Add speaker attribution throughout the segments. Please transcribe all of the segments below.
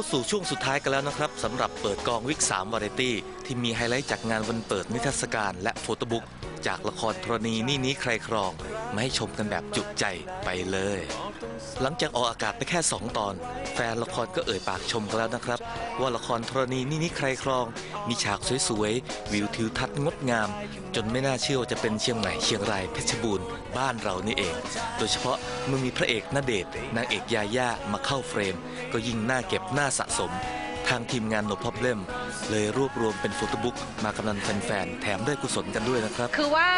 Speaker 1: าสู่ช่วงสุดท้ายกันแล้วนะครับสำหรับเปิดกองวิก3วาไรตี้ที่มีไฮไลท์จากงานวันเปิดนิทรรศการและโฟโต้บุ๊กจากละครธรณีนี่นี้ใครครอง มาให้ชมกันแบบจุใจไปเลย หลังจากออกอากาศไปแค่ 2 ตอน แฟนละครก็เอ่ยปากชมกันแล้วนะครับ ว่าละครธรณีนี่นี้ใครครอง มีฉากสวยๆ วิวทิวทัศน์งดงาม จนไม่น่าเชื่อว่าจะเป็นเชียงใหม่เชียงรายเพชรบูรณ์บ้านเรานี่เอง โดยเฉพาะเมื่อมีพระเอกณเดชนางเอกยาย่ามาเข้าเฟรม ก็ยิ่งน่าเก็บน่าสะสม ทางทีมงานโนพับเล่ม เลยรวบรวมเป็นโฟโต้บุ๊กมากำนันแฟนๆแถมได้กุศลกันด้วยนะครับ
Speaker 2: คือว่า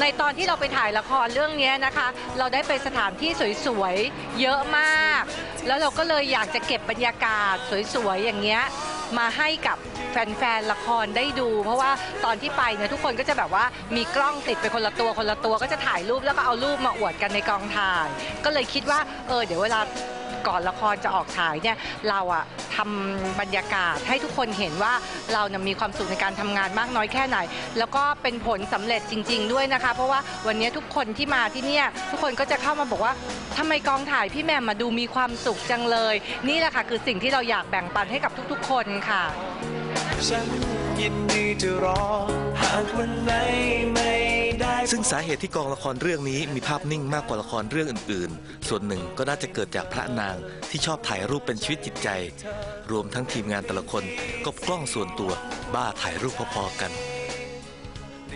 Speaker 2: ในตอนที่เราไปถ่ายละครเรื่องนี้นะคะ เราได้ไปสถานที่สวยๆ เยอะมาก แล้วเราก็เลยอยากจะเก็บบรรยากาศสวยๆ อย่างเงี้ยมาให้กับแฟนๆ ละครได้ดู เพราะว่าตอนที่ไปเนี่ยทุกคนก็จะแบบว่ามีกล้องติดไปคนละตัวคนละตัวก็จะถ่ายรูปแล้วก็เอารูปมาอวดกันในกองถ่าย ก็เลยคิดว่าเออเดี๋ยวเวลาก่อนละครจะออกฉายเนี่ยเราอะ ทำบรรยากาศให้ทุกคนเห็นว่าเรานะมีความสุขในการทำงานมากน้อยแค่ไหน แล้วก็เป็นผลสำเร็จจริง ๆ ด้วยนะคะ เพราะว่าวันนี้ทุกคนที่มาที่เนี่ยทุกคนก็จะเข้ามาบอกว่าทำไมกองถ่ายพี่แม่มมาดูมีความสุขจังเลย นี่แหละค่ะคือสิ่งที่เราอยากแบ่งปันให้กับทุก ๆ คนค่ะ
Speaker 3: ฉันยินดีจะรอหากวันไหนไม่
Speaker 1: ซึ่งสาเหตุที่กองละครเรื่องนี้มีภาพนิ่งมากกว่าละครเรื่องอื่นๆ ส่วนหนึ่งก็น่าจะเกิดจากพระนางที่ชอบถ่ายรูปเป็นชีวิตจิตใจ รวมทั้งทีมงานแต่ละคนก็กล้องส่วนตัวบ้าถ่ายรูปพอๆกัน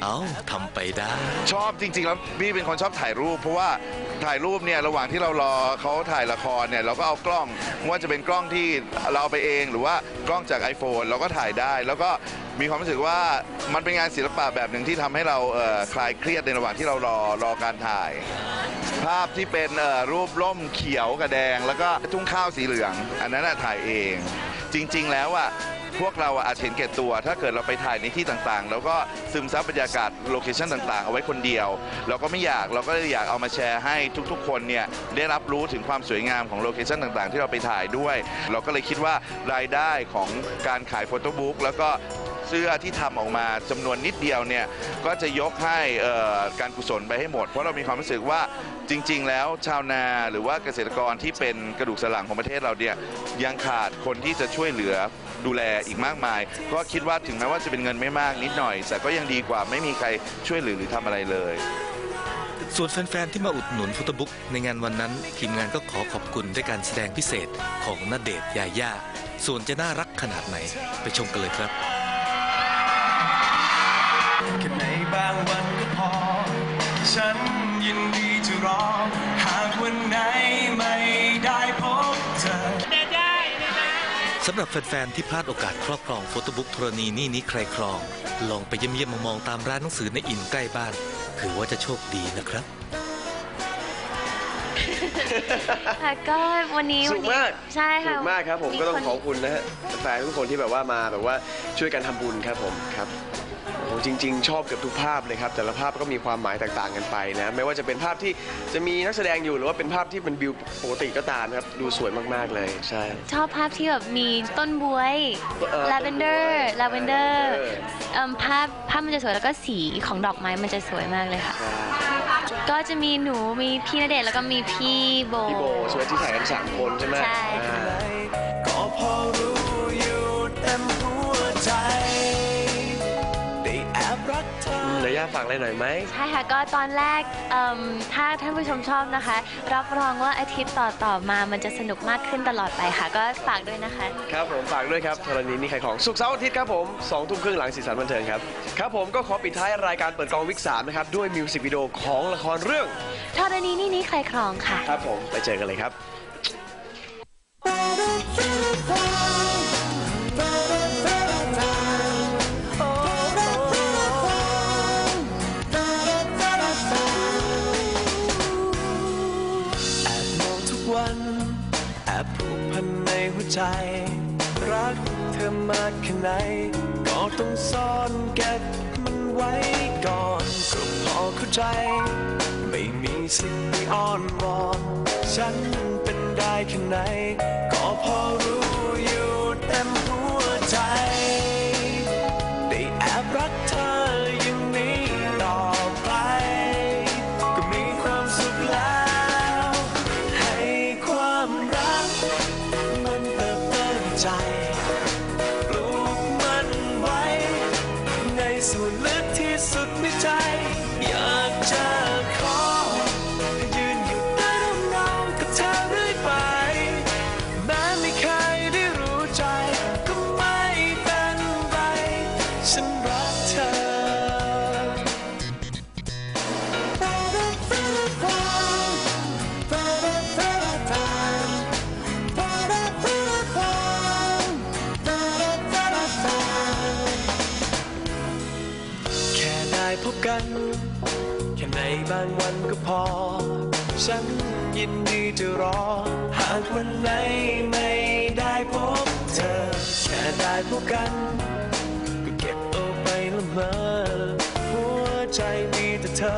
Speaker 1: เอาทำไปได้
Speaker 4: ชอบจริงๆแล้วพี่เป็นคนชอบถ่ายรูป เพราะว่า ถ่ายรูปเนี่ยระหว่างที่เรารอเขาถ่ายละครเนี่ยเราก็เอากล้องไม่ว่าจะเป็นกล้องที่เราเอาไปเอง หรือว่ากล้องจาก iPhone เราก็ถ่ายได้ แล้วก็มีความรู้สึกว่ามันเป็นงานศิลปะแบบหนึ่งที่ทำให้เราเอ่อคลายเครียดในระหว่างที่เรารอรอการถ่าย ภาพที่เป็นเอ่อรูปร่มเขียวกับแดง แล้วก็ทุ่งข้าวสีเหลือง อันนั้นนะถ่ายเอง จริง ๆ แล้วอะ พวกเราอาจเห็นแก่ตัว ถ้าเกิดเราไปถ่ายในที่ต่างๆ แล้วก็ซึมซับบรรยากาศโลเคชั่นต่างๆ เอาไว้คนเดียว เราก็ไม่อยากเราก็เลยอยากเอามาแชร์ให้ทุกๆ คนเนี่ยได้รับรู้ถึงความสวยงามของโลเคชั่นต่างๆ ที่เราไปถ่ายด้วย เราก็เลยคิดว่ารายได้ของการขายโฟโต้บุ๊กแล้วก็เสื้อที่ทำออกมาจำนวนนิดเดียวเนี่ยก็จะยกให้การกุศลไปให้หมด เพราะเรามีความรู้สึกว่าจริง ๆ แล้วชาวนาหรือว่าเกษตรกรที่เป็นกระดูกสันหลังของประเทศเราเนี่ยยังขาดคนที่จะช่วยเหลือ ดูแลอีกมากมาย ก็คิดว่าถึงแม้ว่าจะเป็นเงินไม่มากนิดหน่อย แต่ก็ยังดีกว่าไม่มีใครช่วยเหลือหรือทำอะไรเลย
Speaker 1: ส่วนแฟนๆ ที่มาอุดหนุนโฟโต้บุ๊กในงานวันนั้น ทีมงานก็ขอขอบคุณด้วยการแสดงพิเศษของณเดชน์ยาย่า ส่วนจะน่ารักขนาดไหน ไปชมกันเลยครับ
Speaker 3: แค่ในบางวันก็พอ ฉันยินดี
Speaker 1: สำหรับแฟนๆที่พลาดโอกาสครอบครองโฟโต้บุ๊กธรณีนี่นี้ใครครอง ลองไปเยี่ยมๆมองๆตามร้านหนังสือในอินใกล้บ้าน ถือว่าจะโชคดีนะครับ
Speaker 5: ค่ะก็วันนี้
Speaker 6: สนุกมาก
Speaker 5: ใช่ค่ะ
Speaker 6: สนุกมากครับผมก็ต้อง
Speaker 5: คน
Speaker 6: ขอบคุณนะฮะแฟนทุกคนที่แบบว่ามาแบบว่าช่วยกันทำบุญครับผมครับ โอ้โหจริง ๆ ชอบเกือบทุกภาพเลยครับ แต่ละภาพก็มีความหมายต่างๆกันไปนะ ไม่ว่าจะเป็นภาพที่จะมีนักแสดงอยู่หรือว่าเป็นภาพที่เป็นวิวปกติก็ตามนะครับ ดูสวยมากๆเลยใช่
Speaker 5: ชอบภาพที่แบบมีต้นบวย
Speaker 6: เออ
Speaker 5: ลาเวนเดอร์ ลาเวนเดอร์
Speaker 6: เออ
Speaker 5: ภาพภาพมันจะสวยแล้วก็สีของดอกไม้มันจะสวยมากเลยค่ะ ก็จะมีหนูมีพี่ณเดชน์แล้วก็มีพี่โบ
Speaker 6: พี่โบใช่ไหมที่ถ่ายกันสามคนใช่ไหม
Speaker 5: ใช่
Speaker 6: อ่า
Speaker 3: เธอ
Speaker 6: อืมเดี๋ยวย่าฝากอะไรหน่อยไหม
Speaker 5: ใช่ค่ะก็ตอนแรกเอิ่มถ้าท่านผู้ชมชอบนะคะ รับรองว่าอาทิตย์ต่อต่อๆมามันจะสนุกมากขึ้นตลอดไปค่ะ ก็ฝากด้วยนะคะ
Speaker 6: ครับผมฝากด้วยครับธรณีนี่ใครของสุกร์เสาร์อาทิตย์ครับผมสองทุ่มครึ่งหลังสีสันบันเทิงครับ ครับผมก็ขอปิดท้ายรายการเปิดกองวิกสามนะครับ ด้วยมิวสิกวิดีโอของละครเรื่อง
Speaker 5: ธรณีนี่นี้ใครครองค่ะ
Speaker 6: ครับผมไปเจอกันเลยครับ
Speaker 3: ใจ รักเธอมากแค่ไหน ก็ต้องซ่อนเก็บมันไว้ก่อนก็พอเข้าใจ ไม่มีสิ่งที่อ้อนวอน ฉันเป็นได้แค่ไหนก็ time. างวันก็พอ ฉันยินดีจะรอ หากวันไหนไม่ได้พบเธอ แค่ได้พบกัน ก็เก็บเอาไปละเมอหัวใจมีแต่เธอ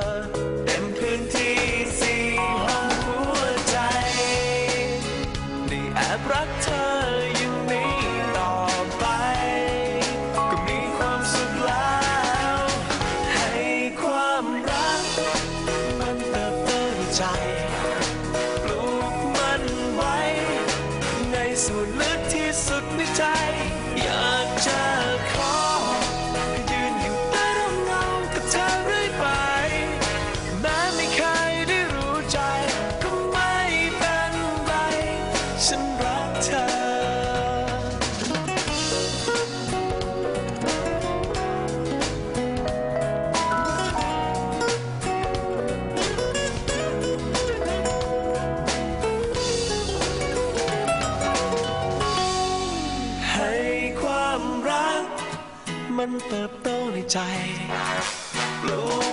Speaker 3: เต็มพื้นที่สี่ห้องหัวใจในแอบรักเธอ ให้ความรัก มันเติบโตในใจปลูก